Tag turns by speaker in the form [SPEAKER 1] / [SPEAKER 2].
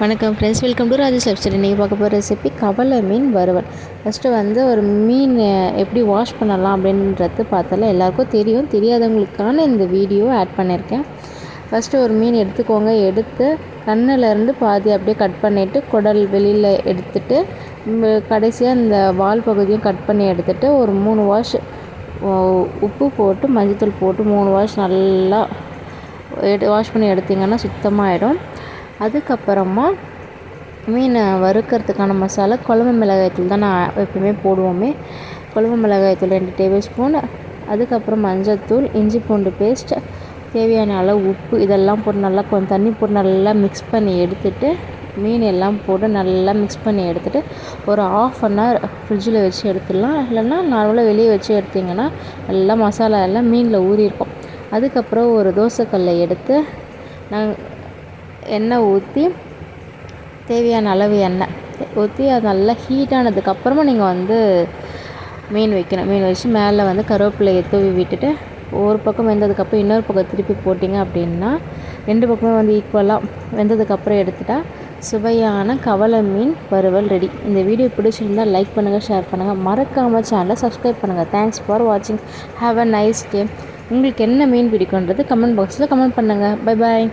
[SPEAKER 1] வணக்கம் friends welcome to Rajesh life இன்றைக்கி பார்க்க போகிற ரெசிபி கவலை மீன் வறுவல். ஃபஸ்ட்டு வந்து ஒரு மீன் எப்படி வாஷ் பண்ணலாம் அப்படின்றது பார்த்தால எல்லாருக்கும் தெரியும். தெரியாதவங்களுக்கான இந்த வீடியோ ஆட் பண்ணியிருக்கேன் ஃபஸ்ட்டு ஒரு மீன் எடுத்துக்கோங்க. எடுத்து கண்ணிலேருந்து பாதி அப்படியே கட் பண்ணிவிட்டு குடல் வெளியில் எடுத்துட்டு கடைசியாக இந்த வால் பகுதியும் கட் பண்ணி எடுத்துகிட்டு ஒரு மூணு வாஷ் உப்பு போட்டு மஞ்சத்தூள் போட்டு மூணு வாஷ் நல்லா எடு வாஷ் பண்ணி எடுத்திங்கன்னா சுத்தமாகிடும் அதுக்கப்புறமா மீனை வறுக்கிறதுக்கான மசாலா குழம்பு மிளகாய்த்தூள் தான் நான் எப்பவுமே போடுவோமே. குழம்பு மிளகாய்த்தூள் ரெண்டு டேபிள் ஸ்பூன் அதுக்கப்புறம் மஞ்சள்தூள் இஞ்சி பூண்டு பேஸ்ட் தேவையான அளவு உப்பு இதெல்லாம் போட்டு நல்லா கொஞ்சம் தண்ணி போட்டு நல்லா மிக்ஸ் பண்ணி எடுத்துட்டு மீன் எல்லாம் போட்டு நல்லா மிக்ஸ் பண்ணி எடுத்துகிட்டு ஒரு ஆஃப் அன் ஹவர் ஃப்ரிட்ஜில் வச்சு எடுத்துடலாம். இல்லைன்னா நார்மலாக வெளியே வச்சு எடுத்திங்கன்னா நல்லா மசாலா எல்லாம் மீனில் ஊறியிருக்கும். அதுக்கப்புறம் ஒரு தோசைக்கல்லை எடுத்து நாங்கள் எண்ணெய் ஊற்றி தேவையான அளவு எண்ணெய். ஊற்றி அது நல்லா ஹீட் ஆனதுக்கப்புறமா நீங்கள் வந்து மீன் வைக்கணும். மீன் வச்சு மேலே வந்து கருவேப்பிலையை தூவி விட்டுட்டு ஒரு பக்கம் வெந்ததுக்கப்புறம் இன்னொரு பக்கம் திருப்பி போட்டிங்க அப்படின்னா ரெண்டு பக்கமே வந்து ஈக்குவலாக வெந்ததுக்கப்புறம் எடுத்துட்டால் சுவையான கவலை மீன் வறுவல் ரெடி இந்த வீடியோ பிடிச்சிருந்தா லைக் பண்ணுங்கள் ஷேர் பண்ணுங்கள் மறக்காமல் சேனலை சப்ஸ்கிரைப் பண்ணுங்கள் தேங்க்ஸ் ஃபார் வாட்சிங் ஹாவ் அ நைஸ் டே உங்களுக்கு என்ன மீன் பிடிக்குன்றது கமெண்ட் பாக்ஸில் கமெண்ட் பண்ணுங்கள் பை பாய்